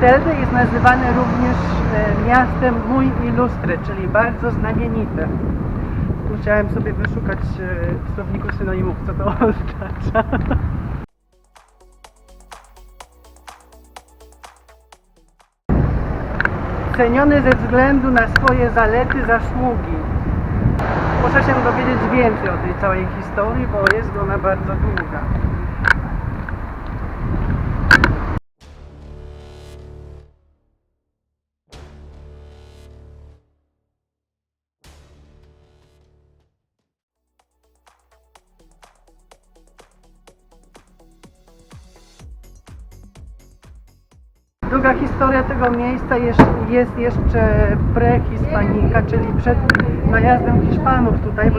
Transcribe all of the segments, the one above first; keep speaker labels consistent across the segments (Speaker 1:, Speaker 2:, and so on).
Speaker 1: Telde jest nazywane również e, miastem muy ilustre, czyli bardzo znamienite. Musiałem sobie wyszukać e, w słowniku synonimów, co to oznacza. Ceniony ze względu na swoje zalety, zasługi. Muszę się dowiedzieć więcej o tej całej historii, bo jest ona bardzo długa. Druga historia tego miejsca jest, jest jeszcze prehispanika, czyli przed najazdem Hiszpanów tutaj. Bo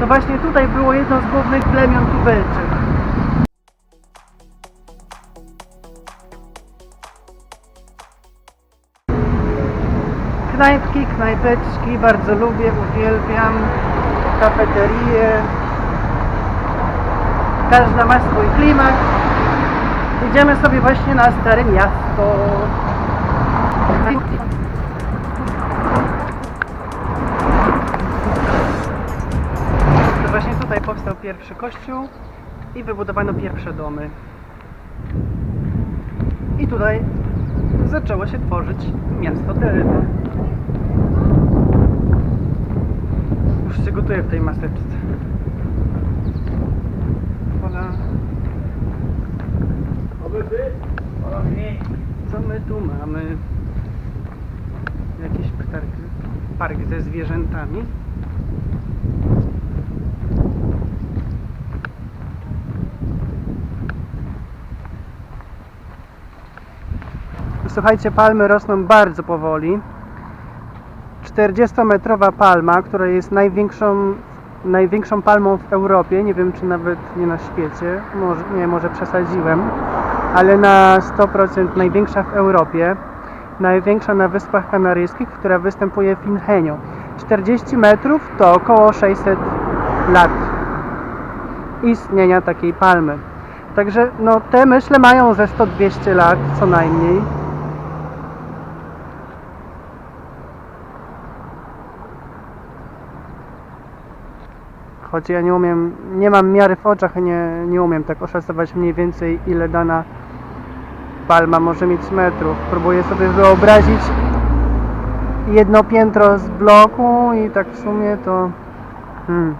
Speaker 1: to właśnie tutaj było jedno z głównych plemion tubelczych. Knajpki, knajpeczki, bardzo lubię, uwielbiam. Kafeterie. Każda ma swój klimat. Idziemy sobie właśnie na Stare Miasto. To właśnie tutaj powstał pierwszy kościół i wybudowano pierwsze domy. I tutaj zaczęło się tworzyć miasto Telde. Już się gotuje w tej maseczce. Co my tu mamy? Jakiś park, park ze zwierzętami. Słuchajcie, palmy rosną bardzo powoli. 40-metrowa palma, która jest największą, największą palmą w Europie, nie wiem czy nawet nie na świecie, może, nie, może przesadziłem, ale na 100% największa w Europie, największa na Wyspach Kanaryjskich, która występuje w Inheniu. 40 metrów to około 600 lat istnienia takiej palmy. Także no, te myślę mają ze 100-200 lat co najmniej. Choć ja nie umiem, nie mam miary w oczach, nie, nie umiem tak oszacować mniej więcej ile dana palma może mieć metrów. Próbuję sobie wyobrazić jedno piętro z bloku i tak w sumie to hmm,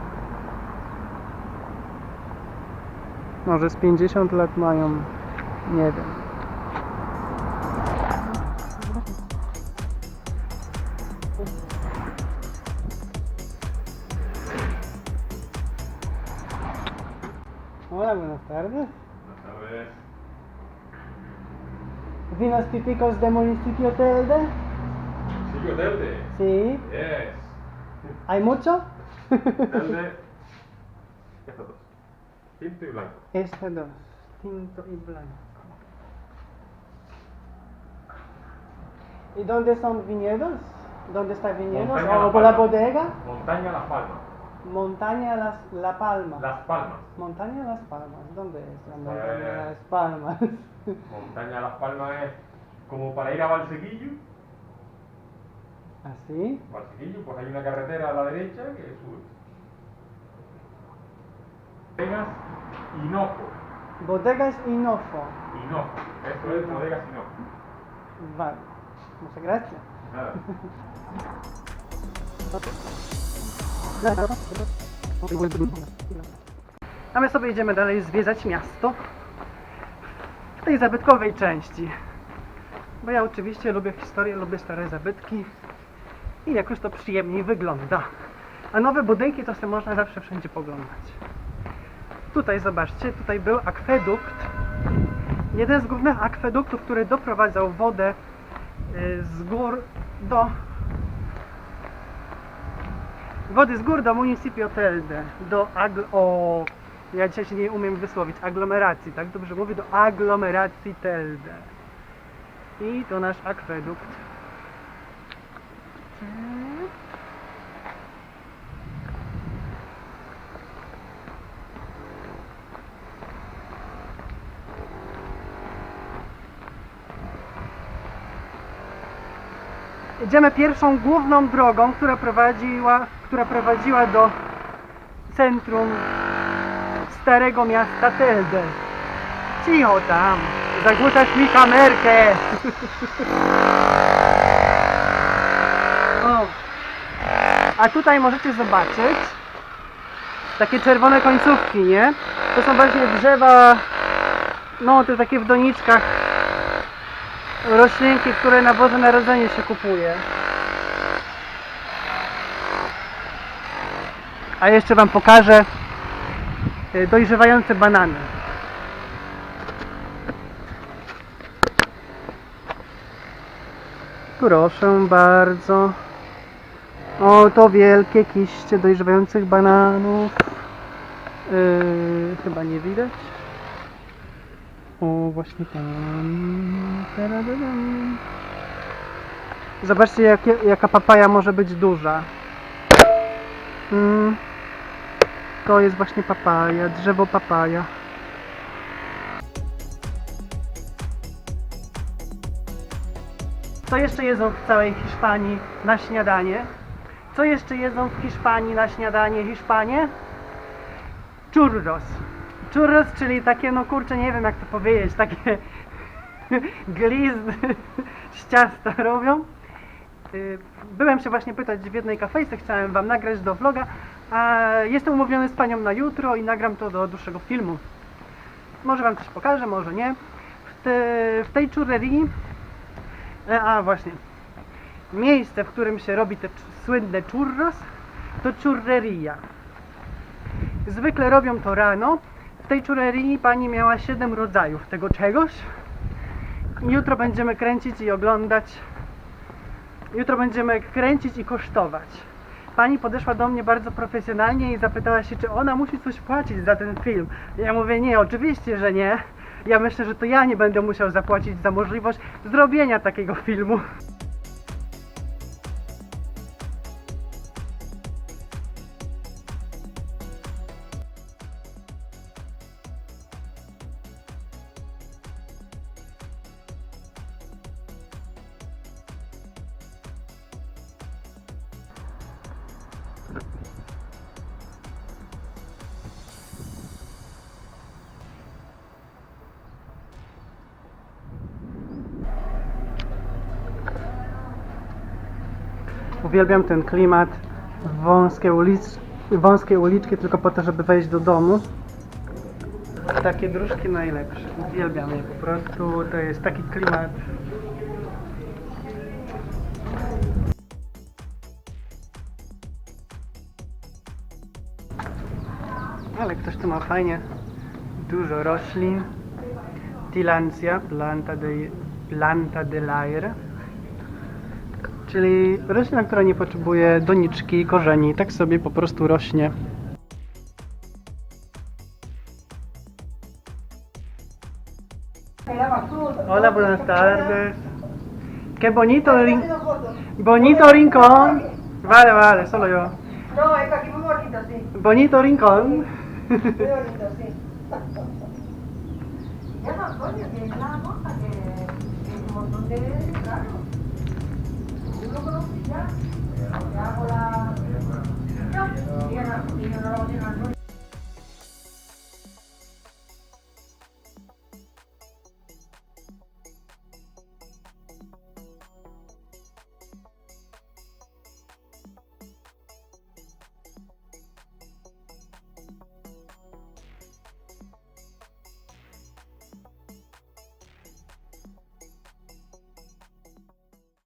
Speaker 1: może z 50 lat mają, nie wiem. Hola, buenas tardes. Vinos típicos de municipio Telde.
Speaker 2: Silvio Telde.
Speaker 1: Sí.
Speaker 2: Yes.
Speaker 1: ¿Hay mucho?
Speaker 2: Telde. Estos dos. Tinto y blanco.
Speaker 1: Este dos, tinto y blanco. ¿Y dónde son viñedos? ¿Dónde está viñedos? ¿O por la bodega?
Speaker 2: Montaña Las Palmas.
Speaker 1: Montaña Las, La Palma.
Speaker 2: Las Palmas.
Speaker 1: Montaña Las Palmas. ¿Dónde es la
Speaker 2: Eh.
Speaker 1: Montaña Las Palmas?
Speaker 2: Montaña Las Palmas es como para ir a Valsequillo.
Speaker 1: ¿Así?
Speaker 2: Valsequillo, pues hay una carretera a la derecha que sube. Bodegas Hinojo.
Speaker 1: Bodegas Inofo.
Speaker 2: Hinojo. Esto es Bodegas Hinojo.
Speaker 1: Vale. Muchas gracias.
Speaker 2: Nada.
Speaker 1: A my sobie idziemy dalej zwiedzać miasto w tej zabytkowej części. Bo ja oczywiście lubię historię, lubię stare zabytki i jakoś to przyjemniej wygląda. A nowe budynki to sobie można zawsze wszędzie poglądać. Tutaj zobaczcie, tutaj był akwedukt. Jeden z głównych akweduktów, który doprowadzał wodę y, z gór do wody z gór do Municipio Telde, do agl... o... Ja dzisiaj się nie umiem wysłowić, aglomeracji, tak dobrze mówię, do aglomeracji Telde. I to nasz akwedukt. Idziemy pierwszą główną drogą, która prowadziła, która prowadziła do centrum starego miasta Telde. Cicho tam, zagłuszasz mi kamerkę. o. A tutaj możecie zobaczyć takie czerwone końcówki, nie? To są właśnie drzewa, no te takie w doniczkach roślinki, które na Boże Narodzenie się kupuje. A jeszcze Wam pokażę y, dojrzewające banany. Proszę bardzo. O, to wielkie kiście dojrzewających bananów. Yy, chyba nie widać. O, właśnie. Taradadam. Zobaczcie, jakie, jaka papaja może być duża. To jest właśnie papaja, drzewo papaja. Co jeszcze jedzą w całej Hiszpanii na śniadanie? Co jeszcze jedzą w Hiszpanii na śniadanie Hiszpanie? Churros. Churros, czyli takie, no kurczę, nie wiem jak to powiedzieć, takie glizdy z ciasta robią. Y, Byłem się właśnie pytać w jednej kafejce, chciałem wam nagrać do vloga, a jestem umówiony z panią na jutro i nagram to do dłuższego filmu. Może wam coś pokażę, może nie. W, te, w tej churrerii, e, a właśnie, miejsce, w którym się robi te słynne churros, to churreria. Zwykle robią to rano. W tej churrerii pani miała 7 rodzajów tego czegoś. Jutro będziemy kręcić i oglądać. Jutro będziemy kręcić i kosztować. Pani podeszła do mnie bardzo profesjonalnie i zapytała się, czy ona musi coś płacić za ten film. Ja mówię, nie, oczywiście, że nie. Ja myślę, że to ja nie będę musiał zapłacić za możliwość zrobienia takiego filmu. Uwielbiam ten klimat, wąskie, ulic, wąskie uliczki tylko po to, żeby wejść do domu. Takie dróżki najlepsze. Uwielbiam je po prostu. To jest taki klimat. Ale ktoś tu ma fajnie dużo roślin. Tilancia, planta de, planta de l'aire. Czyli roślina, która nie potrzebuje doniczki, korzeni, tak sobie po prostu rośnie. Hola, buenas tardes. Qué bonito, rin- bonito rincón. Vale, vale, solo yo.
Speaker 3: No, es aquí muy bonito, sí.
Speaker 1: Bonito rincón.
Speaker 3: Muy bonito, sí. Ya no, coño, que es la monja, que es un montón de... Claro. Yo